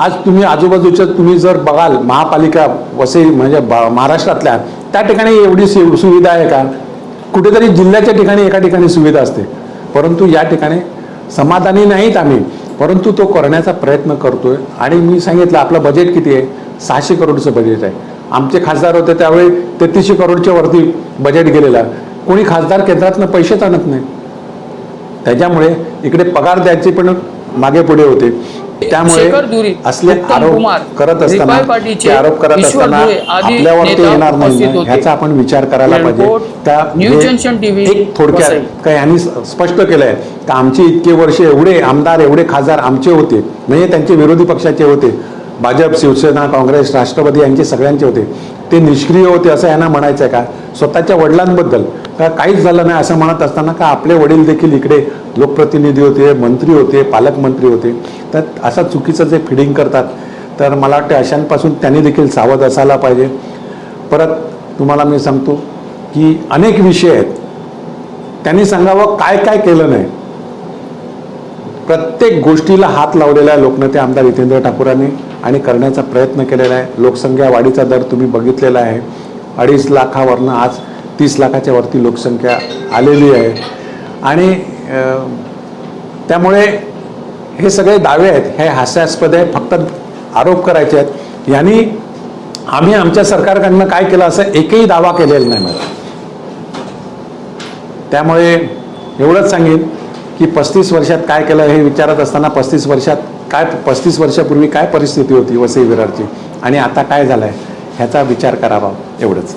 आज तुम्ही आजूबाजूच्या तुम्ही जर बघाल महापालिका वसई म्हणजे महाराष्ट्रातल्या त्या ठिकाणी एवढी सुविधा आहे का? कुठेतरी जिल्ह्याच्या ठिकाणी एका ठिकाणी सुविधा असते. परंतु या ठिकाणी समाधानी नाहीत आम्ही. परंतु तो करण्याचा प्रयत्न करतोय. आणि मी सांगितलं आपलं बजेट किती आहे? सहाशे करोडचं बजेट आहे. आमचे खासदार होते त्यावेळी तेहतीसशे करोडच्या वरती बजेट गेलेला. कोणी खासदार केंद्रातनं पैसेच आणत नाही. त्याच्यामुळे इकडे पगार द्यायचे पण मागे पुढे होते. त्यामुळे असले आरोप करत असताना ते आरोप करत असताना आपल्यावर ते येणार नाही. ह्याचा आपण विचार करायला पाहिजे. त्या एक थोडक्यात. काय यांनी स्पष्ट केलंय. की आमचे इतके वर्ष एवढे आमदार एवढे खासदार आमचे होते. म्हणजे त्यांचे विरोधी पक्षाचे होते. भाजप शिवसेना काँग्रेस राष्ट्रवादी यांचे सगळ्यांचे होते. ते निष्क्रिय होते असं यांना म्हणायचं आहे का? स्वतःच्या वडिलांबद्दल. का काहीच झालं नाही असं म्हणत असताना का आपले वडील देखील इकडे लोकप्रतिनिधी होते मंत्री होते पालकमंत्री होते. तर असं चुकीचं जे फिडिंग करतात तर मला वाटतं अशांपासून त्यांनी देखील सावध असायला पाहिजे. परत तुम्हाला मी सांगतो की अनेक विषय आहेत. त्यांनी सांगावं काय काय केलं नाही. प्रत्येक गोष्टीला हात लावलेला आहे लोकनेते आमदार जितेंद्र ठाकूरांनी आणि करण्याचा प्रयत्न केलेला आहे. लोकसंख्या वाढीचा दर तुम्ही बघितलेला आहे. अडीच लाखावरनं आज तीस लाखाच्या वरती लोकसंख्या आलेली आहे. आणि त्यामुळे हे सगळे दावे आहेत हे हास्यास्पद आहे फक्त आरोप करायचे आहेत. यांनी आम्ही आमच्या सरकारकडनं काय केलं असं एकही दावा केलेला नाही मला त्यामुळे एवढंच सांगेन की पस्तीस वर्षात काय केलं हे विचारत असताना पस्तीस वर्षात काय पस्तीस वर्षापूर्वी काय परिस्थिती होती वसई विरारची? आणि आता काय झालं आहे ह्याचा विचार करावा एवढंच.